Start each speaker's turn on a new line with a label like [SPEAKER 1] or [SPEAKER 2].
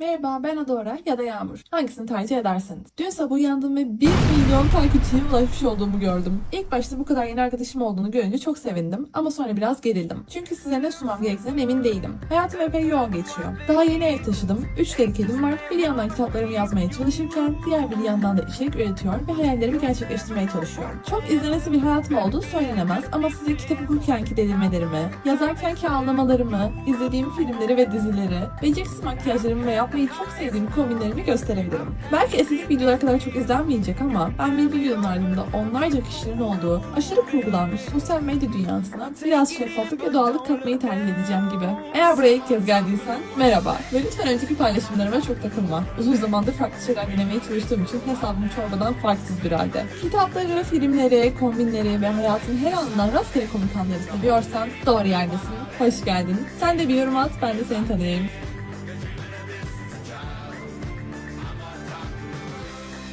[SPEAKER 1] Merhaba ben Adora ya da Yağmur. Hangisini tercih ederseniz. Dün sabah uyandım ve 1 milyon takipçiye ulaşmış olduğumu gördüm. İlk başta bu kadar yeni arkadaşım olduğunu görünce çok sevindim ama sonra biraz gerildim. Çünkü size ne sunmam gerektiğinden emin değilim. Hayatım epey yoğun geçiyor. Daha yeni ev taşıdım. 3 deli kedim var. Bir yandan kitaplarımı yazmaya çalışırken diğer bir yandan da içerik üretiyor ve hayallerimi gerçekleştirmeye çalışıyorum. Çok izlenesi bir hayatım olduğu söylenemez ama size kitap okurkenki delirmelerimi, yazarkenki ağlamalarımı, izlediğim filmleri ve dizileri, beceriksiz makyajlarımı ve yapmayı çok sevdiğim kombinlerimi gösterebilirim. Belki estetik videolar kadar çok izlenmeyecek ama ben bir videonun ardında onlarca kişilerin olduğu aşırı kurgulanmış sosyal medya dünyasına biraz şeffaflık ve doğallık katmayı tercih edeceğim gibi. Eğer buraya ilk kez geldiysen merhaba ve lütfen önceki paylaşımlarıma çok takılma. Uzun zamandır farklı şeyler denemeye çalıştığım için hesabım çorbadan farksız bir halde. Kitapları, filmleri, kombinleri ve hayatın her anından rastgele komik anları seviyorsan doğru yerdesin. Hoş geldin. Sen de bir yorum at, ben de seni tanıyayım.